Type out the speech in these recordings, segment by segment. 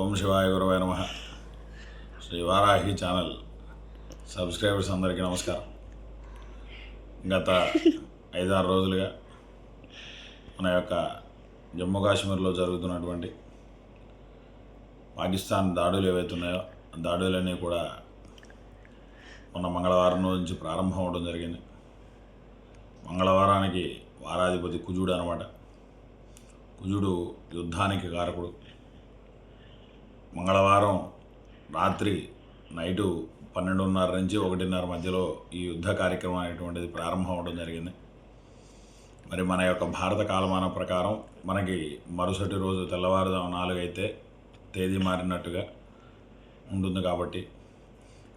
ఓం శివాయ గురవై నమ. Shri Varahi channel subscribers అందరికీ నమస్కారం. గత ఐదారు రోజులుగా మన యొక్క జమ్మూ కాశ్మీర్లో జరుగుతున్నటువంటి పాకిస్తాన్ దాడులు ఏవైతే ఉన్నాయో దాడులన్నీ కూడా మొన్న మంగళవారం నుంచి ప్రారంభం అవడం జరిగింది. మంగళవారానికి వారాధిపతి కుజుడు అనమాట. కుజుడు యుద్ధానికి కారకుడు. మంగళవారం రాత్రి నైటు పన్నెండున్నర నుంచి ఒకటిన్నర మధ్యలో ఈ యుద్ధ కార్యక్రమం అనేటువంటిది ప్రారంభం అవడం జరిగింది. మరి మన యొక్క భారత కాలమానం ప్రకారం మనకి మరుసటి రోజు తెల్లవారుజాము నాలుగైతే తేదీ మారినట్టుగా ఉంటుంది కాబట్టి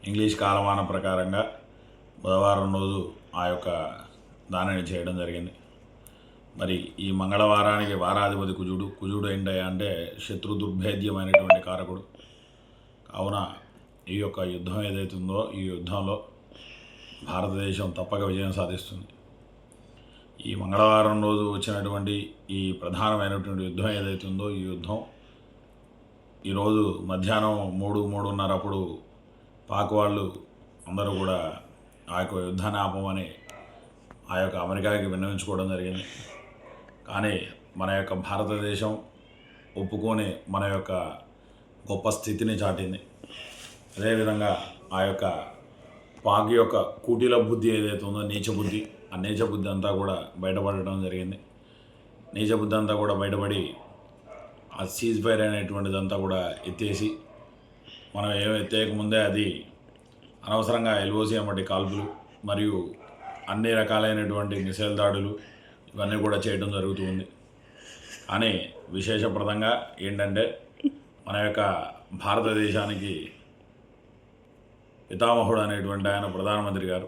ఇంగ్లీష్ కాలమానం ప్రకారంగా బుధవారం రోజు ఆ యొక్క దానిని చేయడం జరిగింది. మరి ఈ మంగళవారానికి వారాధిపతి కుజుడు కుజుడు ఏంటయ్యా అంటే శత్రు దుర్భేద్యమైనటువంటి కారకుడు. కావున ఈ యొక్క యుద్ధం ఏదైతుందో ఈ యుద్ధంలో భారతదేశం తప్పక విజయం సాధిస్తుంది. ఈ మంగళవారం రోజు వచ్చినటువంటి ఈ ప్రధానమైనటువంటి యుద్ధం ఏదైతుందో ఈ యుద్ధం ఈరోజు మధ్యాహ్నం మూడు మూడున్నర అప్పుడు పాక్ వాళ్ళు అందరూ కూడా ఆ యొక్క యుద్ధాన్ని ఆపమని ఆ యొక్క అమెరికాకి విన్నవించుకోవడం జరిగింది. కానీ మన యొక్క భారతదేశం ఒప్పుకొని మన యొక్క గొప్ప స్థితిని చాటింది. అదేవిధంగా ఆ యొక్క పాక్ యొక్క కూటీల బుద్ధి ఏదైతే ఉందో నీచ బుద్ధి ఆ నీచ బుద్ధి అంతా కూడా బయటపడటం జరిగింది. నీచ బుద్ధి అంతా కూడా బయటపడి ఆ సీజ్ ఫైర్ అనేటువంటిదంతా కూడా ఎత్తేసి మనం ఏం ఎత్తేయకముందే అది అనవసరంగా ఎల్ఓసి అమ్మటి కాల్పులు మరియు అన్ని రకాలైనటువంటి మిసైల్ దాడులు ఇవన్నీ కూడా చేయడం జరుగుతుంది అని విశేషప్రదంగా ఏంటంటే మన యొక్క భారతదేశానికి పితామహుడు అనేటువంటి ఆయన ప్రధానమంత్రి గారు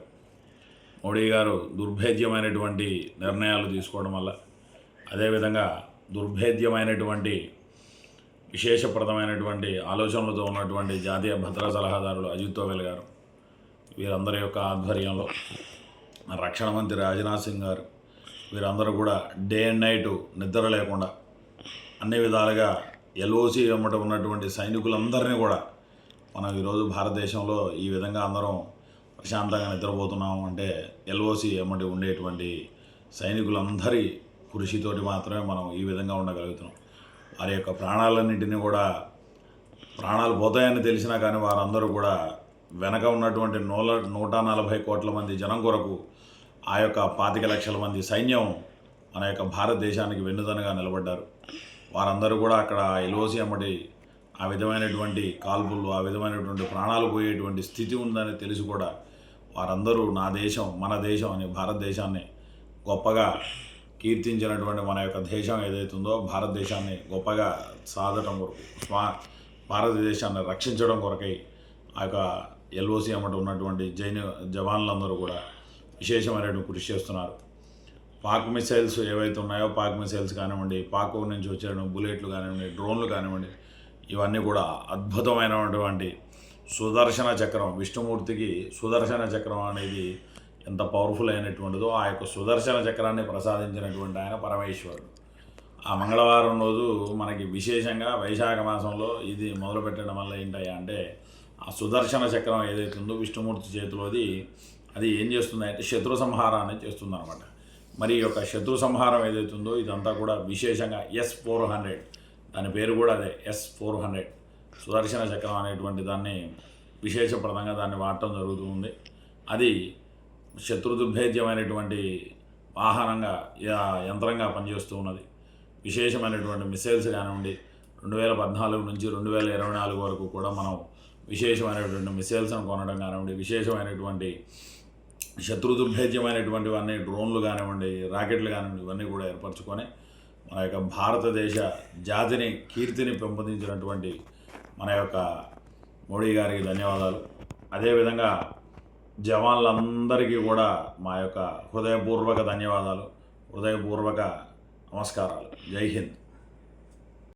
మోడీ గారు దుర్భేద్యమైనటువంటి నిర్ణయాలు తీసుకోవడం వల్ల అదేవిధంగా దుర్భేద్యమైనటువంటి విశేషప్రదమైనటువంటి ఆలోచనలతో ఉన్నటువంటి జాతీయ భద్రతా సలహాదారులు అజిత్ దోవెల్ గారు వీరందరి యొక్క ఆధ్వర్యంలో రక్షణ మంత్రి రాజ్నాథ్ సింగ్ గారు వీరందరూ కూడా డే అండ్ నైట్ నిద్ర లేకుండా అన్ని విధాలుగా ఎల్ఓసి వెంబట ఉన్నటువంటి సైనికులందరినీ కూడా మనం ఈరోజు భారతదేశంలో ఈ విధంగా అందరం ప్రశాంతంగా నిద్రపోతున్నాం అంటే ఎల్ఓసి వెంబడి ఉండేటువంటి సైనికులందరి కృషితోటి మాత్రమే మనం ఈ విధంగా ఉండగలుగుతున్నాం. వారి యొక్క ప్రాణాలన్నింటినీ కూడా ప్రాణాలు పోతాయని తెలిసినా కానీ వారందరూ కూడా వెనక ఉన్నటువంటి నూల నూట నలభై కోట్ల మంది జనం కొరకు ఆ యొక్క పాతిక లక్షల మంది సైన్యం మన యొక్క భారతదేశానికి వెన్నుదనగా నిలబడ్డారు. వారందరూ కూడా అక్కడ ఎల్ఓసి అమ్మటి ఆ విధమైనటువంటి కాల్పులు ఆ విధమైనటువంటి ప్రాణాలు పోయేటువంటి స్థితి ఉందని తెలిసి కూడా వారందరూ నా దేశం మన దేశం అని భారతదేశాన్ని గొప్పగా కీర్తించినటువంటి మన యొక్క దేశం ఏదైతుందో భారతదేశాన్ని గొప్పగా సాధటం కొరకు స్వా భారతదేశాన్ని రక్షించడం కొరకై ఆ యొక్క ఎల్ఓసి అమ్మటి ఉన్నటువంటి జైన్ జవాన్లందరూ కూడా విశేషమైనటువంటి కృషి చేస్తున్నారు. పాక్ మిసైల్స్ ఏవైతే ఉన్నాయో పాక్ మిసైల్స్ కానివ్వండి పాక్ నుంచి వచ్చిన బుల్లెట్లు కానివ్వండి డ్రోన్లు కానివ్వండి ఇవన్నీ కూడా అద్భుతమైనటువంటి సుదర్శన చక్రం. విష్ణుమూర్తికి సుదర్శన చక్రం అనేది ఎంత పవర్ఫుల్ అయినటువంటిదో ఆ యొక్క సుదర్శన చక్రాన్ని ప్రసాదించినటువంటి ఆయన పరమేశ్వరుడు. ఆ మంగళవారం రోజు మనకి విశేషంగా వైశాఖ మాసంలో ఇది మొదలు పెట్టడం వల్ల ఏంటయ్యా అంటే ఆ సుదర్శన చక్రం ఏదైతే ఉందో విష్ణుమూర్తి చేతిలోది అది ఏం చేస్తుందంటే శత్రు సంహారాన్ని చేస్తుందనమాట మరి ఈ యొక్క శత్రు సంహారం ఏదైతే ఉందో ఇదంతా కూడా విశేషంగా ఎస్ ఫోర్ హండ్రెడ్. దాని పేరు కూడా అదే ఎస్ ఫోర్ హండ్రెడ్. సుదర్శన చక్రం అనేటువంటి దాన్ని విశేషప్రదంగా దాన్ని వాడటం జరుగుతుంది. అది శత్రు దుర్భేద్యమైనటువంటి వాహనంగా యంత్రంగా పనిచేస్తూ ఉన్నది. విశేషమైనటువంటి మిసైల్స్ కానివ్వండి రెండు వేల పద్నాలుగు నుంచి రెండు వేల ఇరవై నాలుగు వరకు కూడా మనం విశేషమైనటువంటి మిసైల్స్ను కొనడం కానివ్వండి విశేషమైనటువంటి శత్రు దుర్భేద్యమైనటువంటివన్నీ డ్రోన్లు కానివ్వండి రాకెట్లు కానివ్వండి ఇవన్నీ కూడా ఏర్పరచుకొని మన యొక్క భారతదేశ జాతిని కీర్తిని పెంపొందించినటువంటి మన యొక్క మోడీ గారికి ధన్యవాదాలు. అదేవిధంగా జవాన్లందరికీ కూడా మా యొక్క హృదయపూర్వక ధన్యవాదాలు హృదయపూర్వక నమస్కారాలు. జై హింద్.